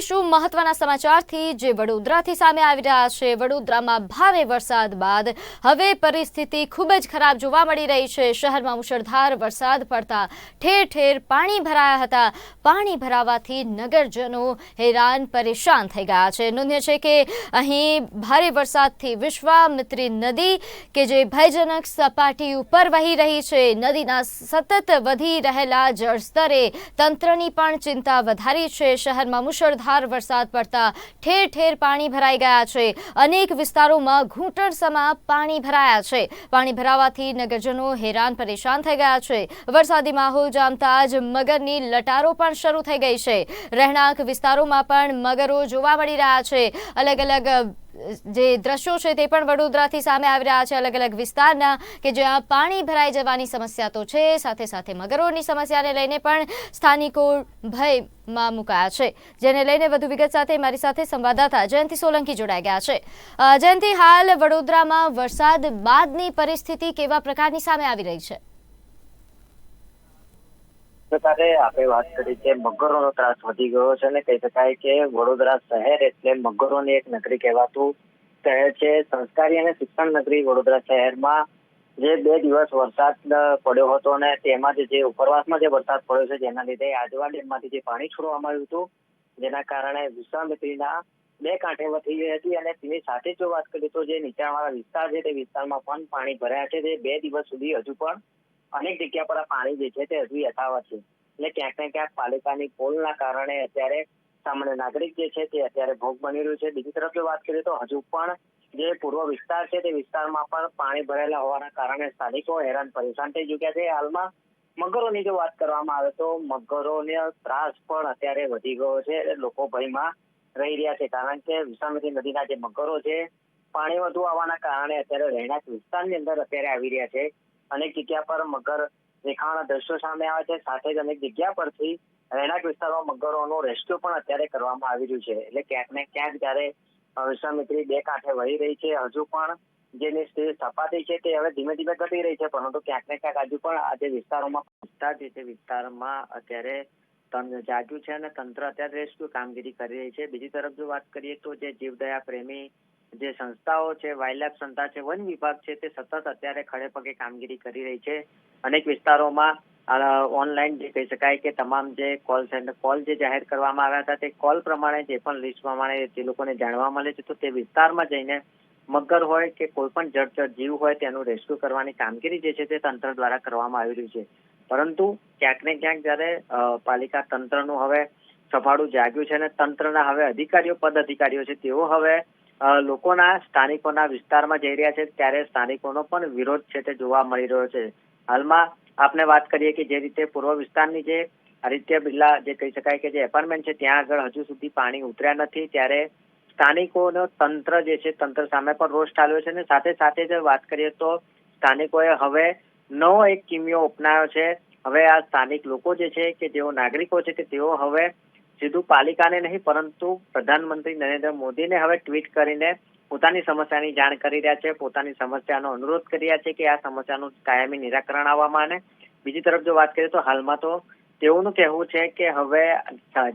કરીશું મહત્વના સમાચારથી. જે વડોદરાથી સામે આવી રહ્યા છે, વડોદરામાં ભારે વરસાદ બાદ હવે પરિસ્થિતિ ખૂબ જ ખરાબ જોવા મળી રહી છે. શહેરમાં મુશળધાર વરસાદ પડતા ઠેર ઠેર પાણી ભરાયા હતા. પાણી ભરાવાથી નગરજનો હેરાન પરેશાન થઈ ગયા છે. નોંધ્ય છે કે અહીં ભારે વરસાદથી વિશ્વામિત્રી નદી કે જે ભયજનક સપાટી ઉપર વહી રહી છે, નદીના સતત વધી રહેલા જળસ્તરે તંત્રની પણ ચિંતા વધારી છે. શહેરમાં મુશળધાર વરસાદ પડતા ઠેર ઠેર પાણી ભરાઈ ગયા છે. અનેક વિસ્તારોમાં ઘૂંટણસમાં પાણી ભરાયા છે. પાણી ભરાવાથી નગરજનો હેરાન પરેશાન થઈ ગયા છે. વરસાદી માહોલ જામતા જ મગરની લટારો પણ શરૂ થઈ ગઈ છે. રહેણાંક વિસ્તારોમાં પણ મગરો જોવા મળી રહ્યા છે. અલગ અલગ જે દ્રશ્યો છે તે પણ વડોદરાથી સામે આવી રહ્યા છે અલગ અલગ વિસ્તારના, કે જ્યાં પાણી ભરાઈ જવાની સમસ્યા તો છે, સાથે સાથે મગરોની સમસ્યાને લઈને પણ સ્થાનિકો ભયમાં મુકાયા છે. જેને લઈને વધુ વિગત સાથે મારી સાથે સંવાદદાતા જયંતિ સોલંકી જોડાઈ ગયા છે. જયંતિ, હાલ વડોદરામાં વરસાદ બાદની પરિસ્થિતિ કેવા પ્રકારની સામે આવી રહી છે? પ્રકારે આપણે વાત કરી કે મગરોનો ત્રાસ વધી ગયો છે અને કહી શકાય કે વડોદરા શહેર એટલે મગરોની એક નગરી કહેવાતું શહેર છે. સંસ્કારી અને શિક્ષણ નગરી વડોદરા શહેરમાં જે બે દિવસ વરસાદ પડ્યો હતો અને તેમાં જે ઉપરવાસમાં જે વરસાદ પડ્યો છે જેના લીધે આજવા ડેમમાંથી જે પાણી છોડવામાં આવ્યું હતું, જેના કારણે વિશ્વામિત્રીના બે કાંઠે વધી ગઈ હતી અને તેની સાથે જો વાત કરીએ તો જે નીચાણવાળા વિસ્તાર છે તે વિસ્તારમાં પણ પાણી ભરાયા છે. તે બે દિવસ સુધી હજુ પણ અનેક જગ્યા પર પાણી જે છે તે હજુ યથાવત છે. એટલે ક્યાંક ને ક્યાંક પાલિકાની પોલના કારણે અત્યારે સામાન્ય નાગરિક જે છે તે અત્યારે ભોગ બની રહ્યું છે. બીજી તરફ જો વાત કરીએ તો હજુ પણ જે પૂર્વ વિસ્તાર છે તે વિસ્તારમાં પણ પાણી ભરેલા હોવાના કારણે સ્થાનિકો હેરાન પરેશાન થઈ ચુક્યા છે. હાલમાં મગરોની જો વાત કરવામાં આવે તો મગરોનો ત્રાસ પણ અત્યારે વધી ગયો છે. લોકો ભયમાં રહી રહ્યા છે. કારણ કે વિશ્વામિત્રી નદીના જે મગરો છે, પાણી વધુ આવવાના કારણે અત્યારે રહેણાંક વિસ્તારની અંદર અત્યારે આવી રહ્યા છે. અનેક જગ્યા પર મગર દેખાવાના દ્રશ્યો સામે આવે છે. સાથે જ અનેક જગ્યા પરથી રહેણાંક વિસ્તારમાં મગરોનો રેસ્ક્યુ પણ અત્યારે કરવામાં આવી રહ્યું છે. એટલે ક્યાંક ને ક્યાંક જયારે વિશ્વામિત્રી બે કાંઠે વહી રહી છે, હજુ પણ જેની સ્થિતિ સપાટી છે તે હવે ધીમે ધીમે ઘટી રહી છે. પરંતુ ક્યાંક ને ક્યાંક હજુ પણ આ જે વિસ્તારોમાં વિસ્તાર છે, વિસ્તારમાં અત્યારે જાગ્યું છે અને તંત્ર અત્યારે રેસ્ક્યુ કામગીરી કરી રહી છે. બીજી તરફ જો વાત કરીએ તો જે જીવદયા પ્રેમી જે સંસ્થાઓ છે વાઇલ્ડ સંસ્થા છે, વન વિભાગ છે, તે સતત અત્યારે ખડે પગે કામગીરી કરી રહી છે. અનેક વિસ્તારોમાં ઓનલાઈન જે કહી શકાય કે તમામ જે કોલ સેન્ટર કોલ જે જાહેર કરવામાં આવ્યા હતા, તે કોલ પ્રમાણે જે પણ લિસ્ટ પ્રમાણે તે લોકોને જાણવા મળે છે, તો તે વિસ્તારમાં જઈને મગર હોય કે કોઈ પણ જળચર જીવ હોય તેનું રેસ્ક્યુ કરવાની કામગીરી જે છે, તે તંત્ર દ્વારા કરવામાં આવી રહ્યું છે. પરંતુ ક્યાંક ને ક્યાંક જયારે પાલિકા તંત્રનું હવે સફાળું જાગ્યું છે અને તંત્રના હવે અધિકારીઓ પદ અધિકારીઓ છે, તેઓ હવે લોકોના સ્થાનિકોના વિસ્તારમાં જઈ રહ્યા છે ત્યારે સ્થાનિકોનો પણ વિરોધ છે તે જોવા મળી રહ્યો છે. હાલમાં આપણે વાત કરીએ કે જે રીતે પૂર્વ વિસ્તારની જે આદિત્ય બિરલા જે કહી શકાય કે જે એપાર્ટમેન્ટ છે ત્યાં આગળ હજુ સુધી પાણી ઉતર્યા નથી ત્યારે સ્થાનિકોનો તંત્ર જે છે તંત્ર સામે પણ રોષ ઠાલવ્યો છે અને સાથે સાથે જ વાત કરીએ તો સ્થાનિકોએ હવે નવો એક કિમિયો અપનાવ્યો છે. હવે આ સ્થાનિક લોકો જે છે કે જેઓ નાગરિકો છે કે તેઓ હવે સીધું પાલિકાને નહીં, પરંતુ પ્રધાનમંત્રી નરેન્દ્ર મોદીને હવે ટ્વીટ કરીને પોતાની સમસ્યાની જાણ કરી રહ્યા છે. પોતાની સમસ્યાનો અનુરોધ કરી રહ્યા છે કે આ સમસ્યાનું કાયમી નિરાકરણ આવવામાં અને બીજી તરફ જો વાત કરીએ તો હાલમાં તો તેઓનું કહેવું છે કે હવે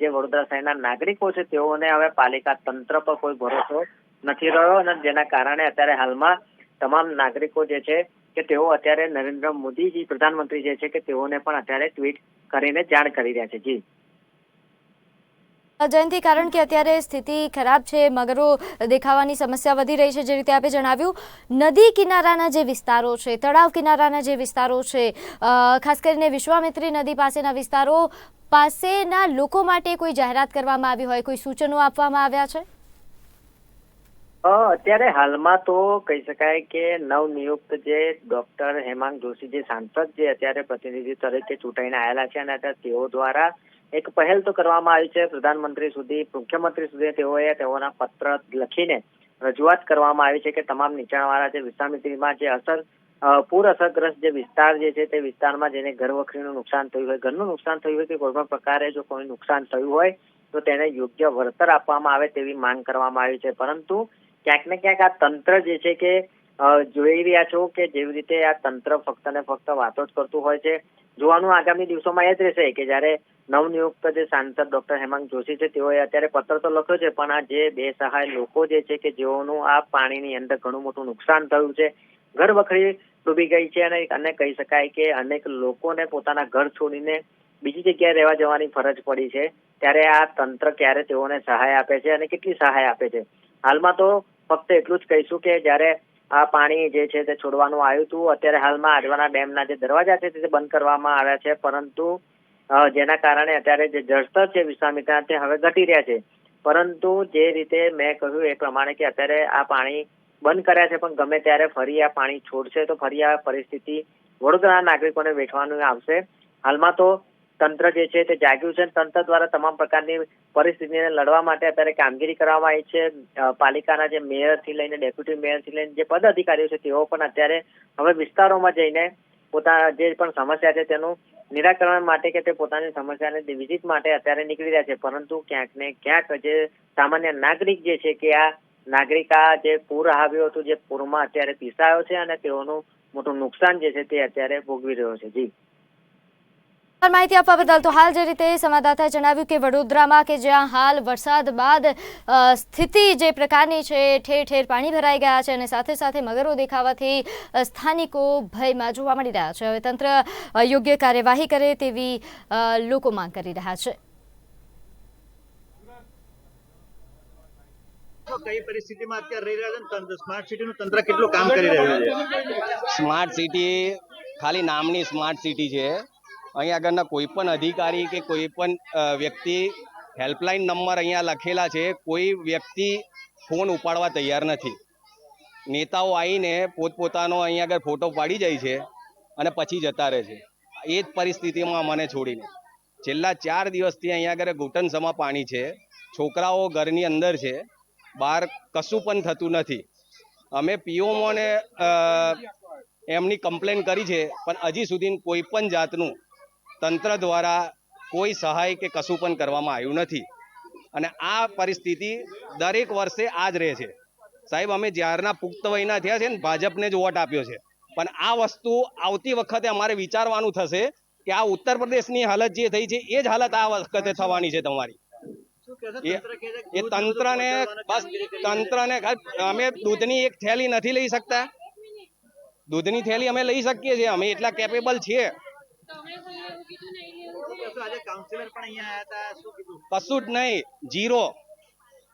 જે વડોદરા શહેરના નાગરિકો છે, તેઓને હવે પાલિકા તંત્ર પર કોઈ ભરોસો નથી રહ્યો અને જેના કારણે અત્યારે હાલમાં તમામ નાગરિકો જે છે કે તેઓ અત્યારે નરેન્દ્ર મોદીજી, પ્રધાનમંત્રી જે છે કે તેઓને પણ અત્યારે ટ્વીટ કરીને જાણ કરી રહ્યા છે. જી. જયંતિ કારણ કે અત્યારે સ્થિતિ ખરાબ છે, મગરો દેખાવાની સમસ્યા વધી રહી છે, જે રીતે આપે જણાવ્યું, નદી કિનારાના જે વિસ્તારો છે, તળાવ કિનારાના જે વિસ્તારો છે ખાસ કરીને વિશ્વામિત્રી નદી પાસેના વિસ્તારો પાસેના લોકો માટે કોઈ જાહેરાત કરવામાં આવી હોય, કોઈ સૂચનો આપવામાં આવ્યા છે? અત્યારે હાલમાં તો કહી શકાય કે નવનિયુક્ત જે ડોક્ટર હેમાંગ જોશી, જે સાંસદ, જે અત્યારે પ્રતિનિધિ તરીકે ચૂંટાઈને આવેલા છે, અને તેઓ દ્વારા એક પહેલ તો કરવામાં આવી છે. પ્રધાનમંત્રી સુધી, મુખ્યમંત્રી સુધી તેઓએ તેઓના પત્ર લખીને રજૂઆત કરવામાં આવી છે કે તમામ નીચાણવાળા જે વિશ્વામિત્રીમાં જે અસર પૂર અસરગ્રસ્ત જે વિસ્તાર જે છે તે વિસ્તારમાં જેને ઘર વખરીનું નુકસાન થયું હોય, ઘરનું નુકસાન થયું હોય કે કોઈ પણ પ્રકારે જો કોઈ નુકસાન થયું હોય, તો તેને યોગ્ય વળતર આપવામાં આવે તેવી માંગ કરવામાં આવી છે. પરંતુ ક્યાંક ને ક્યાંક આ તંત્ર જે છે કે જોઈ રહ્યા છો કે જેવી રીતે આ તંત્ર ફક્ત ને ફક્ત વાતો જ કરતું હોય છે. જોવાનું આગામી દિવસોમાં એ જ રહેશે કે જ્યારે નવનિયુક્ત જે સાંસદ ડોક્ટર હેમાંગ જોશી છે, તેઓએ અત્યારે પત્ર તો લખ્યો છે, પણ આ જે બે સહાય લોકો જે છે કે જેઓનું આ પાણીની અંદર ઘણું મોટું નુકસાન થયું છે, ઘર વખરી ડૂબી ગઈ છે અને અને કહી શકાય કે અનેક લોકોને પોતાના ઘર છોડીને બીજી જગ્યાએ રહેવા જવાની ફરજ પડી છે. ત્યારે આ તંત્ર ક્યારે તેઓને સહાય આપે છે અને કેટલી સહાય આપે છે? હાલમાં તો ફક્ત એટલું જ કહીશું કે જ્યારે આ પાણી જે છે તે છોડવાનું આવ્યું હતું. અત્યારે હાલમાં આજવાના ડેમના જે દરવાજા છે તે બંધ કરવામાં આવ્યા છે. પરંતુ જેના કારણે અત્યારે જે જળસ્તર છે વિશ્વામિત્રા તે હવે ઘટી રહ્યા છે. પરંતુ જે રીતે મેં કહ્યું એ પ્રમાણે કે અત્યારે આ પાણી બંધ કર્યા છે, પણ ગમે ત્યારે ફરી આ પાણી છોડશે તો ફરી આ પરિસ્થિતિ વડોદરાના નાગરિકોને વેઠવાનું આવશે. હાલમાં તો તંત્ર જે છે તે જાગ્યું છે તંત્ર દ્વારા તમામ પ્રકારની પરિસ્થિતિને લડવા માટે અત્યારે કામગીરી કરવામાં આવી છે. પાલિકાના જે મેયરથી લઈને ડેપ્યુટી મેયરથી લઈને જે પદ અધિકારીઓ છે તેઓ પણ અત્યારે હવે વિસ્તારોમાં જઈને પોતાના જે પણ સમસ્યા છે તેનું નિરાકરણ માટે કે તે પોતાની સમસ્યાને વિઝિટ માટે અત્યારે નીકળી રહ્યા છે. પરંતુ ક્યાંક ને ક્યાંક જે સામાન્ય નાગરિક જે છે કે આ નાગરિકા જે પૂર આવ્યું હતું, જે પૂરમાં અત્યારે પીસાયો છે અને તેઓનું મોટું નુકસાન જે છે તે અત્યારે ભોગવી રહ્યો છે. જી. માહિતી આપવા બદલ તો હાલ જે રીતે સંવાદદાતાએ જણાવ્યું કે વડોદરામાં કે જ્યાં હાલ વરસાદ બાદ સ્થિતિ જે પ્રકારની છે ઠેર ઠેર પાણી ભરાઈ ગયા છે અને સાથે સાથે મગરો દેખાવાથી સ્થાનિકો ભયમાં જોવા મળી રહ્યા છે. હવે તંત્ર યોગ્ય કાર્યવાહી કરે તેવી લોકો માંગ કરી રહ્યા છે. કઈ પરિસ્થિતિમાં અત્યારે રહી રહ્યા છે સ્માર્ટ સિટીનું તંત્ર કેટલું કામ કરી રહ્યું છે? સ્માર્ટ સિટી ખાલી નામની સ્માર્ટ સિટી છે. અહીં આગળના કોઈ પણ અધિકારી કે કોઈ પણ વ્યક્તિ હેલ્પલાઇન નંબર અહીંયા લખેલા છે, કોઈ વ્યક્તિ ફોન ઉપાડવા તૈયાર નથી. નેતાઓ આવીને પોતપોતાનો અહીંયા આગળ ફોટો પાડી જાય છે અને પછી જતા રહે છે. એ જ પરિસ્થિતિમાં મને છોડીને. છેલ્લા ચાર દિવસથી અહીંયા આગળ ઘૂંટણસમાં પાણી છે, છોકરાઓ ઘરની અંદર છે, બહાર કશું પણ થતું નથી. અમે પીઓમોને એમની કમ્પ્લેન કરી છે, પણ હજી સુધી કોઈ પણ જાતનું તંત્ર દ્વારા કોઈ સહાય કે કશું પણ કરવામાં આવ્યું નથી. અને આ પરિસ્થિતિ દરેક વર્ષે આ જ રહે છે. સાહેબ અમે જ્યારના પુખ્ત વયના થયા છે ને ભાજપને જ વોટ આપ્યો છે. પણ આ વસ્તુ આવતી વખતે અમારે વિચારવાનું થશે કે આ ઉત્તર પ્રદેશની હાલત જે થઈ છે એ જ હાલત આ વખતે થવાની છે તમારી. એ- તંત્રને બસ તંત્રને અમે દૂધની એક થેલી નથી લઈ શકતા. દૂધની થેલી અમે લઈ શકીએ છીએ અમે એટલા કેપેબલ છીએ શું કહેશો? આજે કાઉન્સિલર પણ અહીંયા આયા હતા શું કીધું કશું જ નહીં જીરો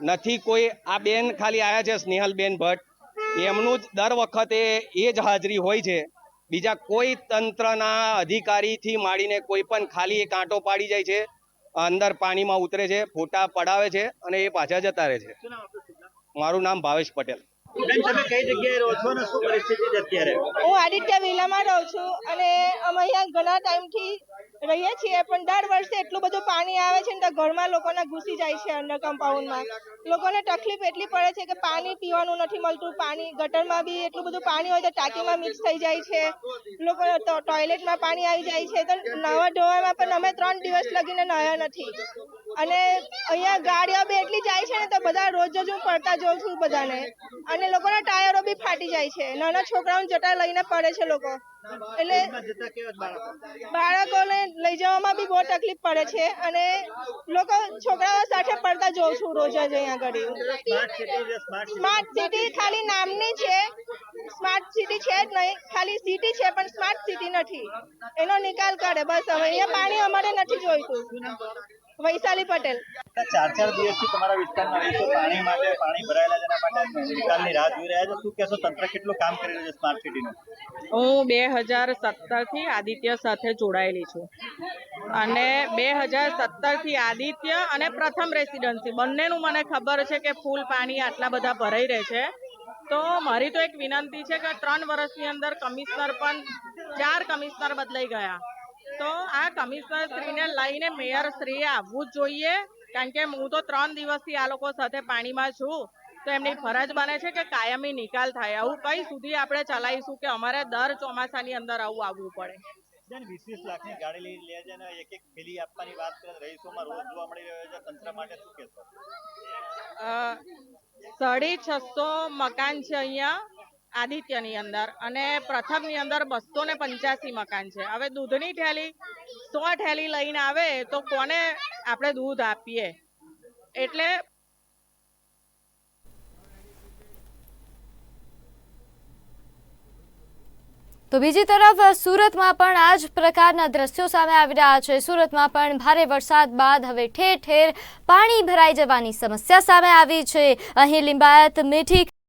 નથી કોઈ આ બેન ખાલી આવ્યા છે સ્નેહલબેન ભટ્ટ. એમનું જ દર વખતે એ જ હાજરી હોય છે. બીજા કોઈ તંત્રના અધિકારીથી માંડીને કોઈ પણ ખાલી એ કાંટો પાડી જાય છે અંદર પાણીમાં ઉતરે છે ફોટા પડાવે છે અને એ પાછા જતા રહે છે? મારું નામ ભાવેશ પટેલ. એટલું બધું પાણી છે ઘરમાં લોકોને જાય છે અંદર કમ્પાઉન્ડમાં. તકલીફ એટલી પડે છે કે પાણી પીવાનું નથી મળતું, પાણી ગટરમાં બી એટલું બધું પાણી હોય તો ટાંકીમાં મિક્સ થઈ જાય છે. લોકો ટોયલેટમાં પાણી આવી જાય છે, તો નવા ધોવામાં પણ અમે ત્રણ દિવસ લગીને નહ્યા નથી. અને અહીંયા ગાડીઓ બી એટલી જાય છે ને તો બધા રોજ રોજ હું પડતા જોઉં છું બધાને. અને લોકોના ટાયરો બી ફાટી જાય છે. નાના છોકરાઓને જટા લઈને પડે છે લોકો. એટલે બાળકોને લઈ જવામાં બી બહુ તકલીફ પડે છે અને લોકો છોકરાઓ સાથે પડતા જોઉં છું રોજ જ અહીંયા ઘડી. સ્માર્ટ સિટી ખાલી નામની છે. સ્માર્ટ સિટી છે જ નહીં ખાલી સિટી છે પણ સ્માર્ટ સિટી નથી. એનો નિકાલ કરે. બસ હવે અહીંયા પાણી અમારે નથી જોઈતું. વૈશાલી પટેલ. ચાર ચાર દિવસથી તમારા વિસ્તારમાં પાણી માટે પાણી ભરાયેલા નિકાલની રાહ જોઈ રહ્યા છો. શું કહેશો, તંત્ર કેટલું કામ કરી રહ્યું છે સ્માર્ટ સિટીનું હું બે હજાર સત્તરથી આદિત્ય સાથે જોડાયેલી છું. અને બે હજાર સત્તરથી આદિત્ય અને પ્રથમ રેસિડન્સી. બંનેનું મને ખબર છે કે ફૂલ પાણી આટલા બધા ભરાઈ રહે છે. તો મારી તો એક વિનંતી છે કે ત્રણ વર્ષની અંદર કમિશનર પણ, ચાર કમિશનર બદલાઈ ગયા. તો આ કમિશનર શ્રીને લઈને મેયર શ્રીએ આવવું જ જોઈએ. કારણ કે હું તો ત્રણ દિવસથી આ લોકો સાથે પાણીમાં છું. તો એમની ફરજ બને છે કે કાયમી નિકાલ થાય. આવું કઈ સુધી આપણે ચલાવીશું કે અમારે દર ચોમાસાની અંદર આવું આવવું પડે? વીસ વીસ લાખની ગાડી લઈ લે છે અને એક એક થેલી આપવાની વાત કરે રહીશોમાં રોજ જોવા મળી રહ્યો છે. તંત્ર માટે શું કહેશો? સાડી છસો મકાન છે અહીંયા આદિત્યની અંદર અને પ્રથમની અંદર બસો ને પંચ્યાસી મકાન છે. હવે દૂધની થેલી સો ઠેલી લઈને આવે તો કોને આપણે દૂધ આપીએ? એટલે તો બીજી તરફ, સુરતમાં પણ આ જ પ્રકારના દ્રશ્યો સામે આવી રહ્યા છે. સુરતમાં પણ ભારે વરસાદ બાદ હવે ઠેર ઠેર પાણી ભરાઈ જવાની સમસ્યા સામે આવી છે. અહીં લિંબાયત, મીઠી